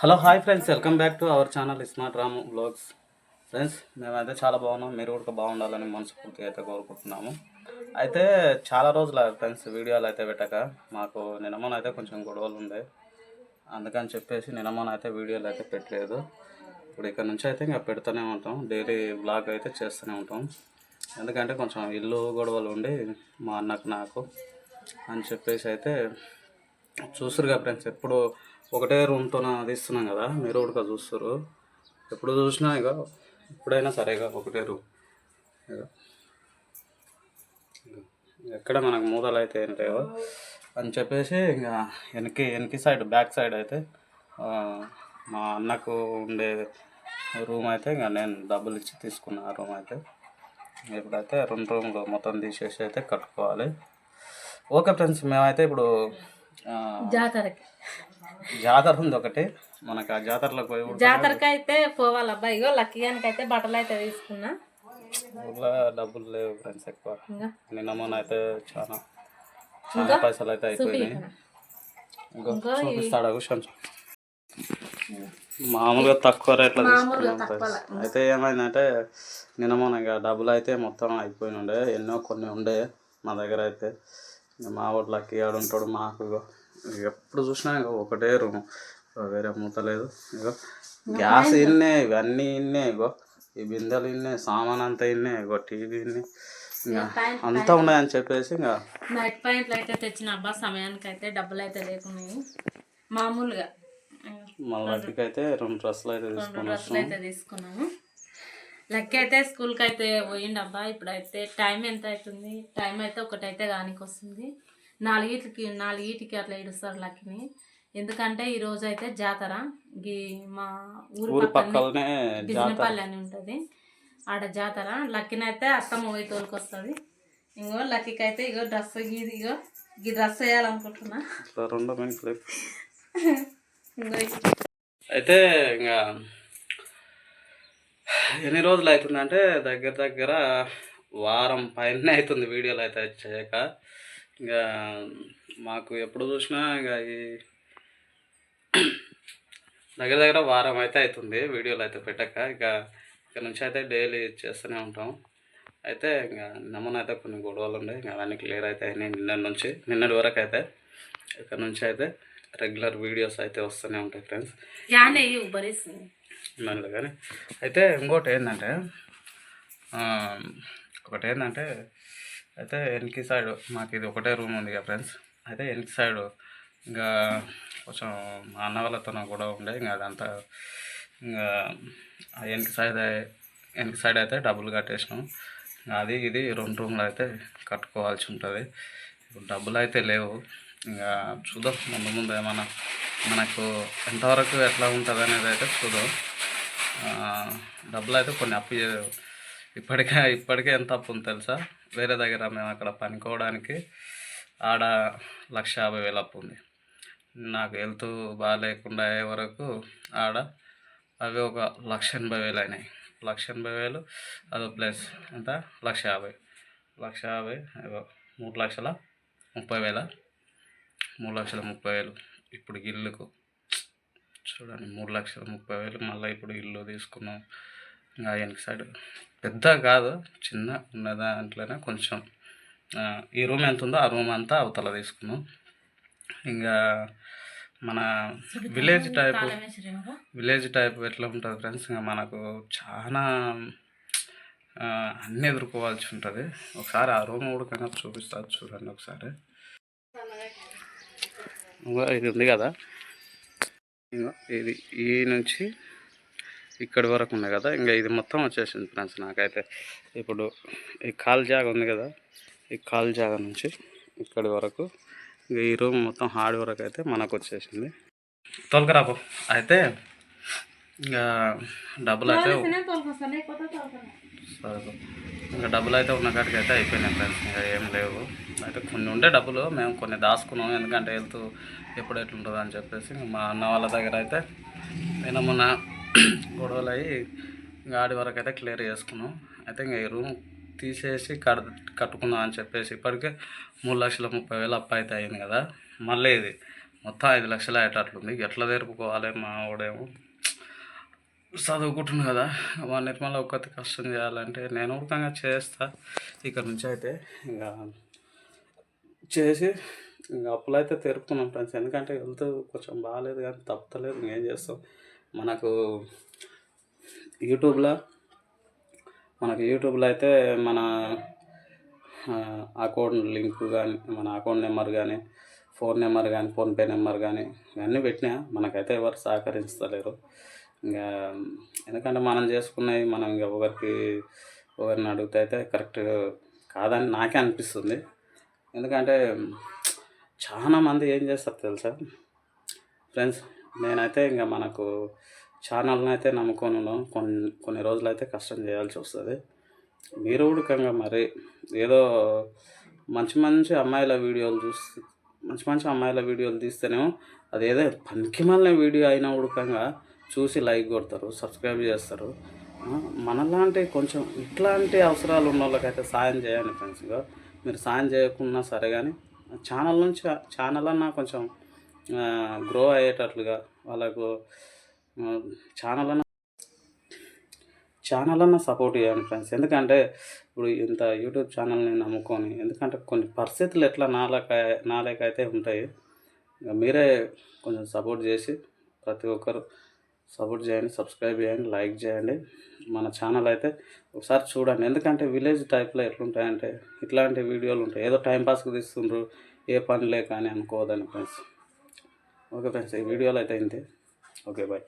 Hello hi friends. Welcome back to our channel smart Ramu blogs friends మేమైతే చాలా బాగున్నాం. మీరు కూడా బాగుండాలని మనస్ఫూర్తిగా అయితే కోరుకుంటున్నాము. అయితే చాలా రోజులు ఫ్రెండ్స్ వీడియోలు అయితే పెట్టక. మాకు నినమన అయితే కొంచెం గొడవలు ఉండే. అందుకని చెప్పేసి నినమన అయితే వీడియోలు అయితే పెట్టలేదు. ఇప్పుడు ఇక్కడ నుంచి అయితే ఇంకా పెడుతూనే ఉంటాం. డైలీ బ్లాగ్ అయితే చేస్తూనే ఉంటాం. ఎందుకంటే కొంచెం ఇల్లు గొడవలు ఉండి మా అన్నకు నాకు అని చెప్పేసి అయితే చూసురుగా ఫ్రెండ్స్. ఎప్పుడు ఒకటే రూమ్తో తీస్తున్నాం కదా మీరు కూడా చూస్తారు ఎప్పుడు చూసినా ఇక ఎప్పుడైనా సరేగా ఒకటే రూమ్ ఎక్కడ మనకు మూతలు అయితే ఏం లేవో అని చెప్పేసి ఇంకా వెనక్కి వెనక్కి సైడ్ బ్యాక్ సైడ్ అయితే మా అన్నకు ఉండే రూమ్ అయితే ఇంకా నేను డబ్బులు ఇచ్చి తీసుకున్నా ఆ రూమ్ అయితే. ఇప్పుడైతే రెండు రూమ్లు మొత్తం తీసేసి అయితే కట్టుకోవాలి. ఓకే ఫ్రెండ్స్ మేమైతే ఇప్పుడు జాతరకి. జాతర ఉంది ఒకటి. మనకి ఆ జాతరలోకి పోయి జాతరకి అయితే పోవాలబ్బా. ఇగో లక్కీగానికి అయితే బట్టలు అయితే తీసుకున్నా. ఊర్లో డబ్బులు లేవు ఫ్రెండ్స్ ఎక్కువ. నిన్న మొన్న అయితే చాలా చాలా పైసలు అయితే అయిపోయినాయి. ఇంకో చూపిస్తాడా కూర్చొని మామూలుగా తక్కువ రేట్లో తీసుకున్నాం అయితే ఏమైందంటే నిన్న మొన్న ఇక డబ్బులు అయితే మొత్తం అయిపోయి ఉండే ఎన్నో కొన్ని ఉండే మా దగ్గర అయితే. మా ఊళ్ళకి ఆడు ఉంటాడు మాకు ఎప్పుడు చూసినా ఇక ఒకటే రూమ్. వేరే మూత లేదు. ఇగో గ్యాస్ ఇన్నే ఇవన్నీ ఇన్నే ఇగో. ఈ బిందెలు ఇన్నే సామాన్ అంతా ఇన్నే ఇగో టీవీ ఇన్నే. అంతా ఉన్నాయని చెప్పేసి ఇంకా నైట్ పాయింట్లు అయితే తెచ్చిన అబ్బా సమయానికి అయితే డబ్బులు అయితే లేకున్నాయి. మామూలుగా. మా వాటికి అయితే రెండు డ్రెస్సులు అయితే డ్రెస్సులు అయితే తీసుకున్నాము. లక్కీ అయితే స్కూల్కి అయితే పోయిండబ్బా ఇప్పుడైతే టైం ఎంత అవుతుంది? టైం అయితే ఒకటైతే కానికి వస్తుంది నాలుగిటికి నాలుగిటికి అట్లా ఇడుస్తారు లక్కీని ఎందుకంటే ఈ రోజు అయితే జాతర. గీ మా ఊరు పక్కనే బిజినపల్లి అని ఉంటుంది. ఆడ జాతర. లక్కీని అయితే అత్తమ్మ పోయి తోలుకొస్తుంది ఇంకో లక్కీకి అయితే ఇగో డ్రెస్ గీది ఇగో ఈ డ్రెస్ వేయాలనుకుంటున్నా. అయితే ఇంకా ఎన్ని రోజులు అవుతుందంటే దగ్గర దగ్గర వారం పైన అవుతుంది వీడియోలు అయితే చేయక. ఇంకా మాకు ఎప్పుడు చూసినా ఇంకా ఈ దగ్గర దగ్గర వారం అయితే అవుతుంది. వీడియోలు అయితే పెట్టక. ఇక ఇక్కడ నుంచి అయితే డైలీ చేస్తూనే ఉంటాం. అయితే ఇంకా అయితే కొన్ని గొడవలు ఉన్నాయి ఇంకా అవన్నీ క్లియర్ అయితే అయినాయి నిన్న నుంచి నిన్నటి వరకు అయితే. ఇక్కడ నుంచి అయితే రెగ్యులర్ వీడియోస్ అయితే వస్తూనే ఉంటాయి ఫ్రెండ్స్. కానీ. అయితే ఇంకోటి ఏంటంటే ఒకటి ఏంటంటే అయితే వెనక్కి సైడ్ మాకు ఇది ఒకటే రూమ్ ఉంది కదా ఫ్రెండ్స్. అయితే వెనక్కి సైడ్ ఇంకా కొంచెం మా అన్న వాళ్ళతో కూడా ఉండే ఇంకా అదంతా ఇంకా వెనక సైడ్ వెనక సైడ్ అయితే డబ్బులు కట్టేసినాం. ఇంకా అది ఇది రెండు రూమ్లు అయితే కట్టుకోవాల్సి ఉంటుంది. ఇప్పుడు డబ్బులు అయితే లేవు. ఇంకా చూద్దాం ముందు ముందు ఏమన్నా మనకు ఎంతవరకు ఎట్లా ఉంటుంది అనేది అయితే చూద్దాం. డబ్బులు అయితే కొన్ని అప్పు చే- ఇప్పటికే ఇప్పటికే ఎంత అప్పు ఉంది తెలుసా? వేరే దగ్గర మేము అక్కడ పనుకోవడానికి ఆడ లక్ష యాభై వేలు అప్పు ఉంది. నాకు హెల్త్ బాగాలేకుండా అయ్యే వరకు ఆడ అవి ఒక లక్ష ఎనభై వేలు అయినాయి. లక్ష ఎనభై వేలు అదో ప్లస్ ఎంత? లక్ష యాభై. లక్ష యాభై మూడు లక్షల ముప్పై వేల. మూడు లక్షల ముప్పై వేలు ఇప్పుడు ఇల్లుకు. చూడండి మూడు లక్షల ముప్పై వేలు మళ్ళీ ఇప్పుడు ఇల్లు తీసుకున్నాం. వెనక సైడ్. పెద్ద కాదు చిన్న ఉన్న దాంట్లోనే కొంచెం ఈ రూమ్ ఎంత ఉందో ఆ రూమ్ అంతా అవతల తీసుకున్నాం ఇంకా మన విలేజ్ టైప్ విలేజ్ టైప్ ఎట్లా ఉంటుంది ఫ్రెండ్స్? ఇంకా మనకు చాలా అన్నీ ఎదుర్కోవాల్సి ఉంటుంది. ఒకసారి ఆ రూమ్ కూడా కన్నా చూపిస్తా చూడండి ఒకసారి. ఇంకో ఇది ఉంది కదా. ఇది ఈ నుంచి ఇక్కడి వరకు ఉంది కదా. ఇంకా ఇది మొత్తం వచ్చేసింది ఫ్రెండ్స్ నాకైతే. ఇప్పుడు ఈ కాల్ జాగ ఉంది కదా. ఈ కాల్ జాగ నుంచి ఇక్కడి వరకు. ఇంకా ఈ రూమ్ మొత్తం హార్డ్ వరకు అయితే మనకు వచ్చేసింది. తొలకరాపు అయితే ఇంకా డబ్బులు అయితే సరే. ఇంకా డబ్బులు అయితే ఉన్న కాడికి అయితే అయిపోయినాయి ఫ్రెండ్స్. ఇంకా ఏం లేవు. అయితే కొన్ని ఉండే డబ్బులు మేము కొన్ని దాచుకున్నాం. ఎందుకంటే వెళ్తూ ఎప్పుడు ఎట్లుంటుందో అని చెప్పేసి మా అన్న వాళ్ళ దగ్గర అయితే నేను మొన్న గొడవలు అయ్యి ఆడి వరకు అయితే క్లియర్ చేసుకున్నాం. అయితే ఇంకా ఈ రూమ్ తీసేసి కట్ కట్టుకుందాం అని చెప్పేసి ఇప్పటికే మూడు లక్షల ముప్పై వేలు అప్పు అయితే అయింది కదా. మళ్ళీ ఇది మొత్తం ఐదు లక్షలు అయ్యేటట్లుంది. ఎట్లా తెరుపుకోవాలి మా వాడేమో చదువుకుంటున్నా కదా. మా నిర్మల ఒక్కటి కష్టం చేయాలంటే నేను ఉడకంగా చేస్తా. ఇక్కడ నుంచి అయితే ఇంకా చేసి ఇంకా అప్పులు అయితే తెరుపుకున్నాం ఫ్రెండ్స్. ఎందుకంటే వెళ్తూ కొంచెం బాగాలేదు కానీ తప్పలేదు ఇంకేం చేస్తాం? మనకు యూట్యూబ్లో మనకు యూట్యూబ్లో అయితే మన అకౌంట్ లింక్ కానీ మన అకౌంట్ నెంబర్ కానీ ఫోన్ నెంబర్ కానీ ఫోన్పే నెంబర్ కానీ ఇవన్నీ పెట్టినా మనకైతే ఎవరు సహకరించలేరు. ఇంకా ఎందుకంటే మనం చేసుకున్నవి మనం ఇంకా ఒకరికి ఒకరిని అడిగితే అయితే కరెక్ట్ కాదని నాకే అనిపిస్తుంది. ఎందుకంటే చాలా మంది ఏం చేస్తారు తెలుసా? ఫ్రెండ్స్ నేనైతే ఇంకా మనకు ఛానల్ని అయితే నమ్ముకొని ఉన్నాం కొన్ని కొన్ని రోజులు అయితే కష్టం చేయాల్సి వస్తుంది. మీరు ఉడకంగా మరి ఏదో మంచి మంచి అమ్మాయిల వీడియోలు చూసి మంచి మంచి అమ్మాయిల వీడియోలు తీస్తేనేమో అది ఏదో పనికి మళ్ళీ వీడియో అయినా ఉడకంగా చూసి లైక్ కొడతారు సబ్స్క్రైబ్ చేస్తారు. మనలాంటి కొంచెం ఇట్లాంటి అవసరాలు ఉన్న వాళ్ళకైతే సాయం చేయండి ఫ్రెండ్స్ మీరు సాయం చేయకున్నా సరే కానీ ఛానల్ నుంచి ఛానల్ అన్నా కొంచెం గ్రో అయ్యేటట్లుగా వాళ్ళకు ఛానల్ అన్న ఛానల్ అన్న సపోర్ట్ చేయండి ఫ్రెండ్స్ ఎందుకంటే ఇప్పుడు ఇంత యూట్యూబ్ ఛానల్ని నమ్ముకొని ఎందుకంటే కొన్ని పరిస్థితులు ఎట్లా నాలక నాలేకైతే ఉంటాయి. మీరే కొంచెం సపోర్ట్ చేసి ప్రతి ఒక్కరు సపోర్ట్ చేయండి సబ్స్క్రైబ్ చేయండి లైక్ చేయండి. మన ఛానల్ అయితే ఒకసారి చూడండి. ఎందుకంటే విలేజ్ టైప్లో ఎట్లుంటాయంటే ఇట్లాంటి వీడియోలు ఉంటాయి. ఏదో టైంపాస్కి తీస్తుండ్రు ఏ పని లేక అని అనుకోవద్దని ఫ్రెండ్స్ ఓకే ఫ్రెండ్స్ ఈ వీడియోలో అయితే అయింది. Okay bye.